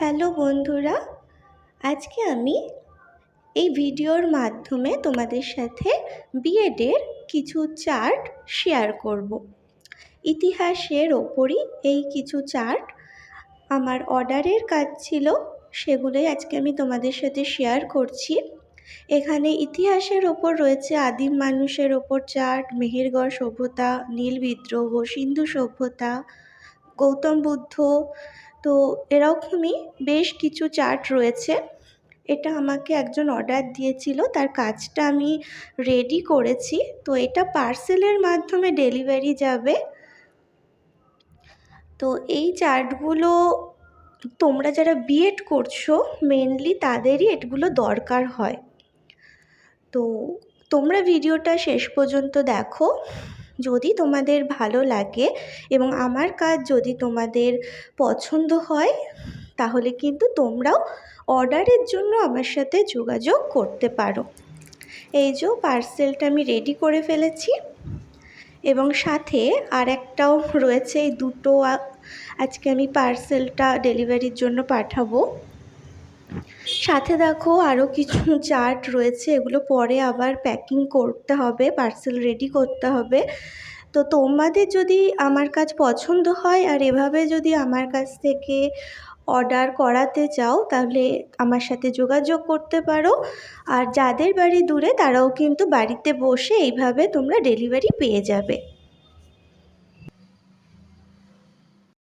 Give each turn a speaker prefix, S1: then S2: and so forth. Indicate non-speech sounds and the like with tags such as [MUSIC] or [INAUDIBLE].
S1: Hello বন্ধুরা, আজকে আমি এই ভিডিওর মাধ্যমে তোমাদের সাথে বিএডের কিছু চার্ট শেয়ার করব। ইতিহাসের ওপরই এই কিছু চার্ট আমার অর্ডারের কাজ ছিল, সেগুলোই আজকে আমি তোমাদের সাথে শেয়ার করছি। এখানে ইতিহাসের ওপর রয়েছে আদিম মানুষের ওপর চার্ট মেহেরগড় সভ্যতা, নীল বিদ্রোহ, সিন্ধু সভ্যতা, গৌতম বুদ্ধ তো এরকমই বেশ কিছু চার্ট রয়েছে। এটা আমাকে একজন অর্ডার দিয়েছিল, তার কাজটা আমি রেডি করেছি। তো এটা পার্সেলের মাধ্যমে ডেলিভারি যাবে। তো এই চার্টগুলো তোমরা যারা বিএড করছ মেনলি তাদেরই এগুলো দরকার হয়। তো তোমরা ভিডিওটা শেষ পর্যন্ত দেখো। যদি তোমাদের ভালো লাগে এবং আমার কাজ যদি তোমাদের পছন্দ হয়, তাহলে কিন্তু তোমরাও অর্ডারের জন্য আমার সাথে যোগাযোগ করতে পারো। এই যে পার্সেলটা আমি রেডি করে ফেলেছি এবং সাথে আর একটাও রয়েছে এই দুটো আজকে আমি পার্সেলটা ডেলিভারির জন্য পাঠাবো। সাথে দেখো আরও কিছু [LAUGHS] চার্ট রয়েছে, এগুলো পরে আবার প্যাকিং করতে হবে পার্সেল রেডি করতে হবে। তো তোমাদের যদি আমার কাজ পছন্দ হয় আর এভাবে যদি আমার কাছ থেকে অর্ডার করাতে চাও, তাহলে আমার সাথে যোগাযোগ করতে পারো। আর যাদের বাড়ি দূরে, তারাও কিন্তু বাড়িতে বসে এইভাবে তোমরা ডেলিভারি পেয়ে যাবে।